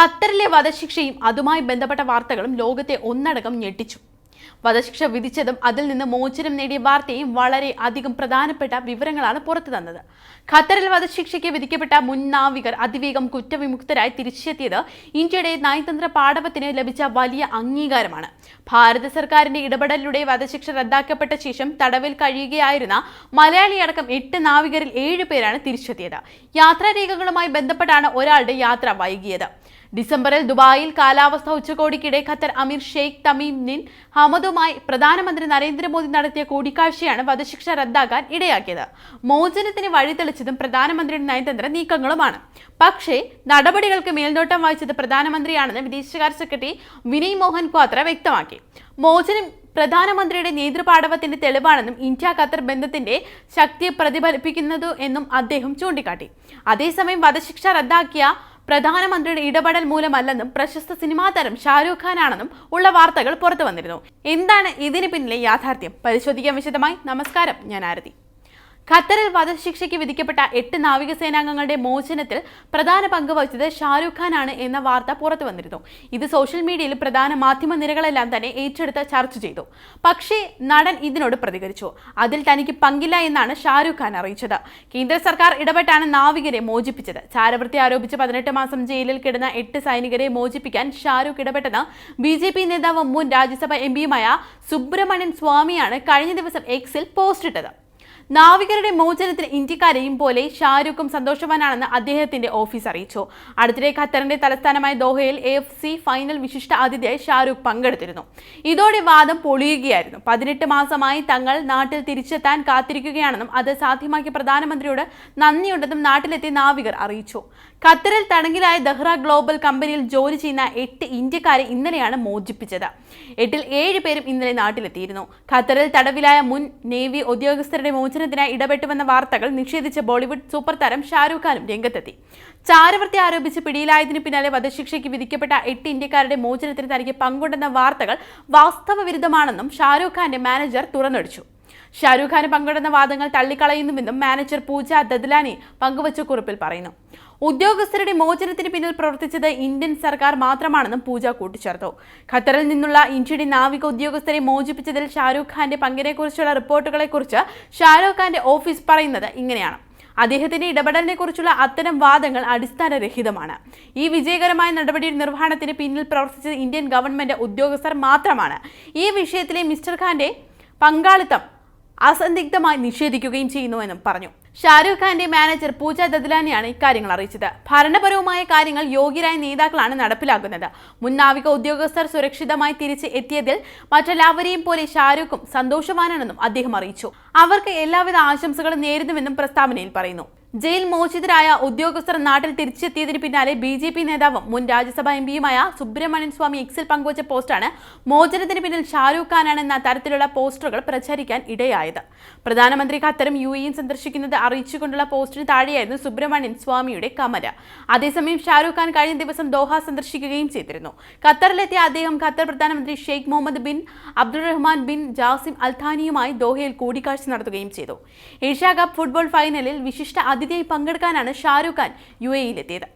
ഖത്തറിലെ വധശിക്ഷയും അതുമായി ബന്ധപ്പെട്ട വാർത്തകളും ലോകത്തെ ഒന്നടങ്കം ഞെട്ടിച്ചു. വധശിക്ഷ വിധിച്ചതും അതിൽ നിന്ന് മോചനം നേടിയ വാർത്തയും വളരെ അധികം പ്രധാനപ്പെട്ട വിവരങ്ങളാണ് പുറത്തു തന്നത്. ഖത്തറിൽ വധശിക്ഷയ്ക്ക് വിധിക്കപ്പെട്ട മുൻ നാവികർ അതിവേഗം കുറ്റവിമുക്തരായി തിരിച്ചെത്തിയത് ഇന്ത്യയുടെ നയതന്ത്ര പാഠപത്തിന് ലഭിച്ച വലിയ അംഗീകാരമാണ്. ഭാരത സർക്കാരിന്റെ ഇടപെടലിലൂടെ വധശിക്ഷ റദ്ദാക്കപ്പെട്ട ശേഷം തടവിൽ കഴിയുകയായിരുന്ന മലയാളിയടക്കം എട്ട് നാവികരിൽ ഏഴ് പേരാണ് തിരിച്ചെത്തിയത്. യാത്രാരേഖകളുമായി ബന്ധപ്പെട്ടാണ് ഒരാളുടെ യാത്ര വൈകിയത്. ഡിസംബറിൽ ദുബായിൽ കാലാവസ്ഥ ഉച്ചകോടിക്കിടെ ഖത്തർ അമീർ ഷെയ്ഖ് തമീം ബിൻ ഹമദുമായി പ്രധാനമന്ത്രി നരേന്ദ്രമോദി നടത്തിയ കൂടിക്കാഴ്ചയാണ് വധശിക്ഷ റദ്ദാക്കാൻ ഇടയാക്കിയത്. മോചനത്തിന് വഴിതെളിച്ചതും പ്രധാനമന്ത്രിയുടെ നയതന്ത്ര നീക്കങ്ങളുമാണ്. പക്ഷേ നടപടികൾക്ക് മേൽനോട്ടം വഹിച്ചത് പ്രധാനമന്ത്രിയാണെന്ന് വിദേശകാര്യ സെക്രട്ടറി വിനയ് മോഹൻ ക്വാത്ര വ്യക്തമാക്കി. മോചനം പ്രധാനമന്ത്രിയുടെ നേതൃപാടവത്തിന്റെ തെളിവാണെന്നും ഇന്ത്യ ഖത്തർ ബന്ധത്തിന്റെ ശക്തിയെ പ്രതിഫലിപ്പിക്കുന്നതു എന്നും അദ്ദേഹം ചൂണ്ടിക്കാട്ടി. അതേസമയം വധശിക്ഷ റദ്ദാക്കിയ പ്രധാനമന്ത്രിയുടെ ഇടപെടൽ മൂലമല്ലെന്നും പ്രശസ്ത സിനിമാ താരം ഷാരൂഖ് ഖാൻ ആണെന്നും ഉള്ള വാർത്തകൾ പുറത്തു വന്നിരുന്നു. എന്താണ് ഇതിന് പിന്നിലെ യാഥാർത്ഥ്യം? പരിശോധിക്കാൻ വിശദമായി. നമസ്കാരം. ഞാൻ ആരതി. ഖത്തറിൽ വധശിക്ഷയ്ക്ക് വിധിക്കപ്പെട്ട എട്ട് നാവികസേനാംഗങ്ങളുടെ മോചനത്തിൽ പ്രധാന പങ്ക് വഹിച്ചത് ഷാരൂഖ് ഖാൻ ആണ് എന്ന വാർത്ത പുറത്തു വന്നിരുന്നു. ഇത് സോഷ്യൽ മീഡിയയിൽ പ്രധാന മാധ്യമ നിരകളെല്ലാം തന്നെ ഏറ്റെടുത്ത് ചർച്ച ചെയ്തു. പക്ഷേ നടൻ ഇതിനോട് പ്രതികരിച്ചു. അതിൽ തനിക്ക് പങ്കില്ല എന്നാണ് ഷാരൂഖ് ഖാൻ അറിയിച്ചത്. കേന്ദ്ര സർക്കാർ ഇടപെട്ടാണ് നാവികരെ മോചിപ്പിച്ചത്. ചാരവൃത്തി ആരോപിച്ച് പതിനെട്ട് മാസം ജയിലിൽ കിടന്ന എട്ട് സൈനികരെ മോചിപ്പിക്കാൻ ഷാരൂഖ് ഇടപെട്ടെന്ന് ബി ജെ പി നേതാവ് മുൻ രാജ്യസഭ എം പിയുമായ സുബ്രഹ്മണ്യൻ സ്വാമിയാണ് കഴിഞ്ഞ ദിവസം എക്സിൽ പോസ്റ്റ് ഇട്ടത്. നാവികരുടെ മോചനത്തിന് ഇന്ത്യക്കാരെയും പോലെ ഷാരൂഖും സന്തോഷവാനാണെന്ന് അദ്ദേഹത്തിന്റെ ഓഫീസ് അറിയിച്ചു. അടുത്തിടെ ഖത്തറിന്റെ തലസ്ഥാനമായ ദോഹയിൽ എ എഫ് സി ഫൈനൽ വിശിഷ്ട അതിഥിയായി ഷാരൂഖ് പങ്കെടുത്തിരുന്നു. ഇതോടെ വാദം പൊളിയുകയായിരുന്നു. പതിനെട്ട് മാസമായി തങ്ങൾ നാട്ടിൽ തിരിച്ചെത്താൻ കാത്തിരിക്കുകയാണെന്നും അത് സാധ്യമാക്കിയ പ്രധാനമന്ത്രിയോട് നന്ദിയുണ്ടെന്നും നാട്ടിലെത്തിയ നാവികർ അറിയിച്ചു. ഖത്തറിൽ തടങ്കിലായ ദഹ്റ ഗ്ലോബൽ കമ്പനിയിൽ ജോലി ചെയ്യുന്ന എട്ട് ഇന്ത്യക്കാരെ ഇന്നലെയാണ് മോചിപ്പിച്ചത്. എട്ടിൽ ഏഴ് പേരും ഇന്നലെ നാട്ടിലെത്തിയിരുന്നു. ഖത്തറിൽ തടവിലായ മുൻ നേവി ഉദ്യോഗസ്ഥരുടെ മോചനത്തിനായി ഇടപെട്ടുവെന്ന വാർത്തകൾ നിഷേധിച്ച ബോളിവുഡ് സൂപ്പർ താരം ഷാരൂഖ് ഖാനും രംഗത്തെത്തി. ചാരവൃത്തി ആരോപിച്ച് പിടിയിലായതിനു പിന്നാലെ വധശിക്ഷയ്ക്ക് വിധിക്കപ്പെട്ട എട്ട് ഇന്ത്യക്കാരുടെ മോചനത്തിന് തനിക്ക് പങ്കുണ്ടെന്ന വാർത്തകൾ വാസ്തവ വിരുദ്ധമാണെന്നും ഷാരൂഖ് ഖാന്റെ മാനേജർ തുറന്നടിച്ചു. ഷാരൂഖ് ഖാൻ പങ്കിടുന്ന വാദങ്ങൾ തള്ളിക്കളയുന്നുവെന്നും മാനേജർ പൂജ ദദ്ലാനി പങ്കുവച്ച കുറിപ്പിൽ പറയുന്നു. ഉദ്യോഗസ്ഥരുടെ മോചനത്തിന് പിന്നിൽ പ്രവർത്തിച്ചത് ഇന്ത്യൻ സർക്കാർ മാത്രമാണെന്നും പൂജ കൂട്ടിച്ചേർത്തു. ഖത്തറിൽ നിന്നുള്ള ഇന്ത്യയുടെ നാവിക ഉദ്യോഗസ്ഥരെ മോചിപ്പിച്ചതിൽ ഷാരൂഖ് ഖാന്റെ പങ്കിനെക്കുറിച്ചുള്ള റിപ്പോർട്ടുകളെക്കുറിച്ച് ഷാരൂഖ് ഖാന്റെ ഓഫീസ് പറയുന്നത് ഇങ്ങനെയാണ്. അദ്ദേഹത്തിന്റെ ഇടപെടലിനെ കുറിച്ചുള്ള അത്തരം വാദങ്ങൾ അടിസ്ഥാനരഹിതമാണ്. ഈ വിജയകരമായ നടപടിയുടെ നിർവഹണത്തിന് പിന്നിൽ പ്രവർത്തിച്ചത് ഇന്ത്യൻ ഗവൺമെന്റ് ഉദ്യോഗസ്ഥർ മാത്രമാണ്. ഈ വിഷയത്തിലെ മിസ്റ്റർ ഖാന്റെ പങ്കാളിത്തം അസന്ദിഗ്ധമായി നിഷേധിക്കുകയും ചെയ്യുന്നുവെന്നും പറഞ്ഞു. ഷാരൂഖ് ഖാന്റെ മാനേജർ പൂജ ദദ്ലാനിയാണ് ഇക്കാര്യങ്ങൾ അറിയിച്ചത്. ഭരണപരവുമായ കാര്യങ്ങൾ യോഗ്യരായ നേതാക്കളാണ് നടപ്പിലാക്കുന്നത്. മുൻ നാവിക ഉദ്യോഗസ്ഥർ സുരക്ഷിതമായി തിരിച്ച് എത്തിയതിൽ മറ്റെല്ലാവരെയും പോലെ ഷാരൂഖും സന്തോഷവാനാണെന്നും അദ്ദേഹം അറിയിച്ചു. അവർക്ക് എല്ലാവിധ ആശംസകളും നേരുന്നുവെന്നും പ്രസ്താവനയിൽ പറയുന്നു. ജയിൽ മോചിതരായ ഉദ്യോഗസ്ഥർ നാട്ടിൽ തിരിച്ചെത്തിയതിന് പിന്നാലെ ബി ജെ പി നേതാവും മുൻ രാജ്യസഭാ എം പിയുമായ സുബ്രഹ്മണ്യൻ സ്വാമി എക്സിൽ പങ്കുവച്ച പോസ്റ്റാണ് മോചനത്തിന് പിന്നിൽ ഷാരൂഖ് ഖാനാണെന്ന തരത്തിലുള്ള പോസ്റ്ററുകൾ പ്രചരിക്കാൻ ഇടയായത്. പ്രധാനമന്ത്രി ഖത്തറും യു എയും സന്ദർശിക്കുന്നത് അറിയിച്ചുകൊണ്ടുള്ള പോസ്റ്റിന് താഴെയായിരുന്നു സുബ്രഹ്മണ്യൻ സ്വാമിയുടെ കമര അതേസമയം ഷാരൂഖ് ഖാൻ കഴിഞ്ഞ ദിവസം ദോഹ സന്ദർശിക്കുകയും ചെയ്തിരുന്നു. ഖത്തറിലെത്തിയ അദ്ദേഹം ഖത്തർ പ്രധാനമന്ത്രി Sheikh Mohammed bin Abdulrahman bin Jassim അൽഥാനിയുമായി ദോഹയിൽ കൂടിക്കാഴ്ച നടത്തുകയും ചെയ്തു. ഏഷ്യ കപ്പ് ഫുട്ബോൾ ഫൈനലിൽ വിശിഷ്ട അതിഥിയായി പങ്കെടുക്കാനാണ് ഷാരൂഖ് ഖാൻ യു എയിലെത്തിയത്